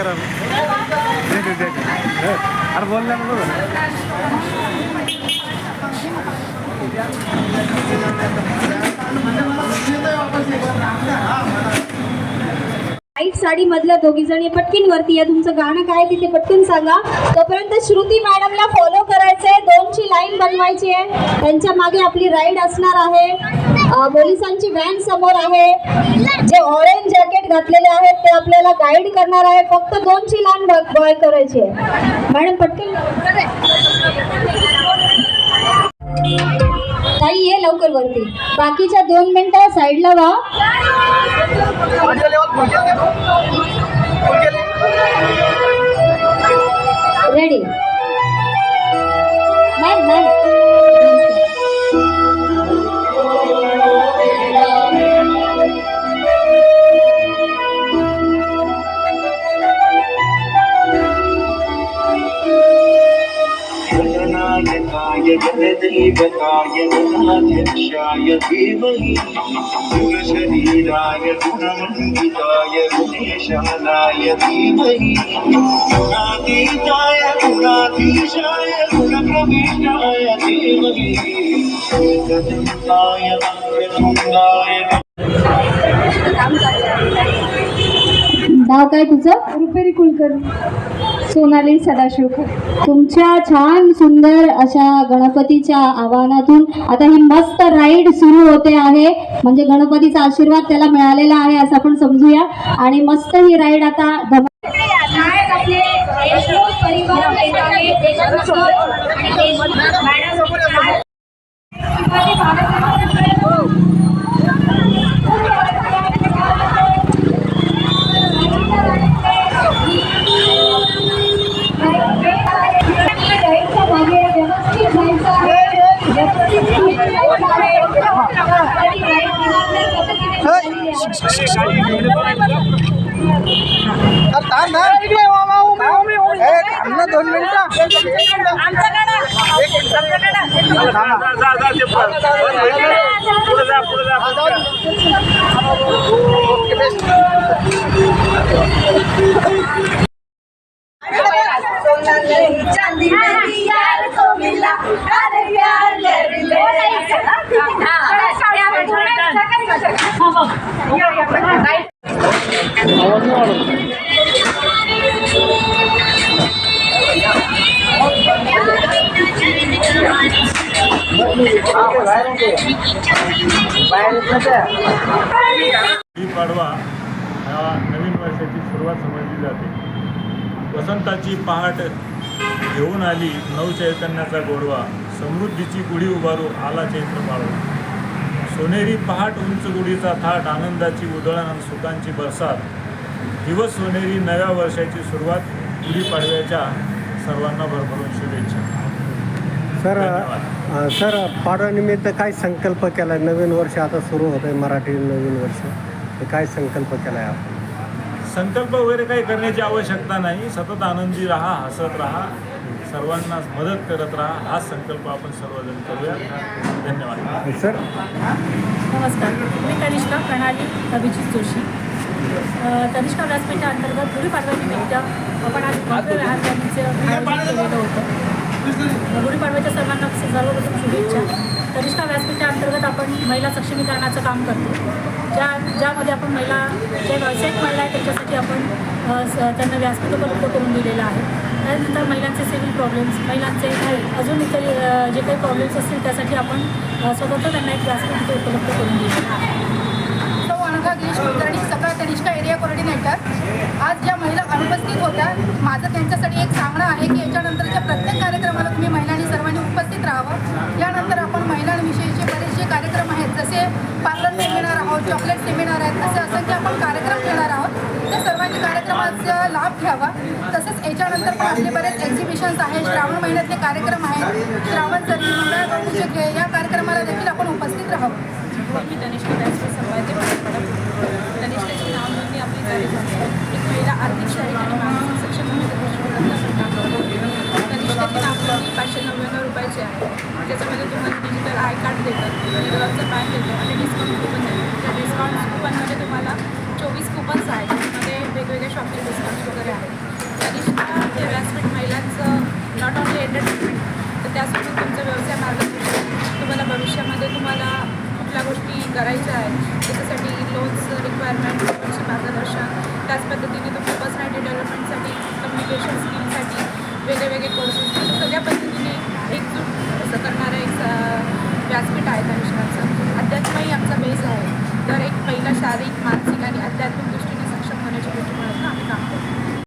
करा दे दे, अरे बोल ना व्हाईट साडी मधल्या दोघी जणी पटकीन वरती या तुमचं गाणं काय तिथे पटकन सांगा. तोपर्यंत श्रुती मॅडमला फॉलो करायचंय. दोनची लाईन बनवायची आहे. त्यांच्या मागे आपली राईड असणार आहे. पोलिसांची व्हॅन समोर आहे. जे ऑरेंज जॅकेट घातलेले आहेत ते आपल्याला गाईड करणार आहे. फक्त दोनची लाईन बॉय करायची आहे. मॅडम पटकन. ताई ये लवकर वरती. बाकीच्या दोन मिनिटं साईडला व्हा. रेडी गणदैवताय गणाध्यक्षाय धीमहि गुणशरीराय गुणमण्डिताय गुणेशानाय धीमहि गुणातीताय गुणाधीशाय गुणप्रविष्टाय धीमहि एकदन्ताय वक्रतुण्डाय नाव काय तुझं? रुपेरी कुलकर्णी. सोनाली सदाशिव. तुमच्या छान सुंदर अशा गणपतीच्या आव्हानातून आता ही मस्त राईड सुरू होते आहे. म्हणजे गणपतीचा आशीर्वाद त्याला मिळालेला आहे असं आपण समजूया. आणि मस्त ही राईड आता धमा दोन मिनिटं चांदी मेरी यार को मिला अरे प्यार ले ले ही पाडवा ह्या नवीन वर्षाची सुरुवात समजली जाते. वसंताची पहाट घेऊन आली नव चैतन्याचा गोडवा. समृद्धीची गुढी उभारू आला चैत्र पाडवा. सोनेरी पहाट उंच गुढीचा थाट आनंदाची उधळण आणि सुखांची बरसात. दिवस सोनेरी नव्या वर्षाची सुरुवात. गुढीपाडव्याच्या सर्वांना भरभरून शुभेच्छा. सर सर पाडव्यानिमित्त काय संकल्प केला? नवीन वर्ष आता सुरू होत आहे मराठी नवीन वर्ष. तर काय संकल्प केला आहे आपण? संकल्प वगैरे काही करण्याची आवश्यकता नाही. सतत आनंदी राहा हसत राहा. सर्वांना मदत करत राहा हाच संकल्प आपण सर्वजण करूया. धन्यवाद. सर? नमस्कार. मी तनिष्का प्रणाली अभिजित जोशी. तनिष्का व्यासपीठा अंतर्गत गुढीपाडव्यानिमित्त आपण आज भव्य राहत्यांचं आयोजन केलेलं होतं. गुढीपाडव्याच्या सर्वांना सर्वप्रथम शुभेच्छा. तनिष्का व्यासपीठा अंतर्गत आपण महिला सक्षमीकरणाचं काम करतो. ज्या ज्यामध्ये आपण महिला जे व्यावसायिक महिला आहेत त्याच्यासाठी आपण त्यांना व्यासपीठ उपलब्ध करून दिलेलं आहे. त्यानंतर महिलांचे सिव्हिल प्रॉब्लेम्स महिलांचे अजून इतर जे काही प्रॉब्लेम्स असतील त्यासाठी आपण अ, त्यांना एक व्यासपीठ उपलब्ध करून देऊ. तो अनघा गिरीश कुलकर्णी सगळा तनिष्का एरिया कोऑर्डिनेटर आज ज्या महिला अनुपस्थित होत्या माझं त्यांच्यासाठी एक सांगणं आहे की याच्यानंतरच्या प्रत्येक कार्यक्रमाला तुम्ही महिलांनी सर्वांनी उपस्थित राहावं. यानंतर आपण महिलांविषयीचे बरेचसे कार्यक्रम आहेत जसे पार्लर सेमिनार आहोत चॉकलेट सेमिनार आहेत असे असंख्य आपण कार्यक्रम सर्वांनी लाभ घ्यावा. तसंच याच्यानंतर पण आपले बरेच एक्झिबिशन्स आहेत श्रावण महिन्यातले कार्यक्रम आहेत. श्रावण जरी मंगळागौरीचे खेळ या कार्यक्रमाला देखील आपण उपस्थित राहावं. मी तनिष्का व्यासपीठ संपादक मॅडम तनिष्काची नाव नोंदणी आपली झाली आहे. एक महिला आर्थिक शारीरिक आणि मानसिक सक्षम होण्यासाठी नाव नोंदणी पाचशे नव्याण्णव रुपयाची आहे. त्याच्यामध्ये तुम्हाला डिजिटल आय कार्ड देतात. निर्वाहचं पॅन देतो आणि डिस्काउंट कुपन देतो त्या डिस्काउंट कुपनमध्ये तुम्हाला चोवीस कुपन्स आहेत. आहे. त्याच्यासाठी लोन्स रिक्वायरमेंट मार्गदर्शन त्याच पद्धतीने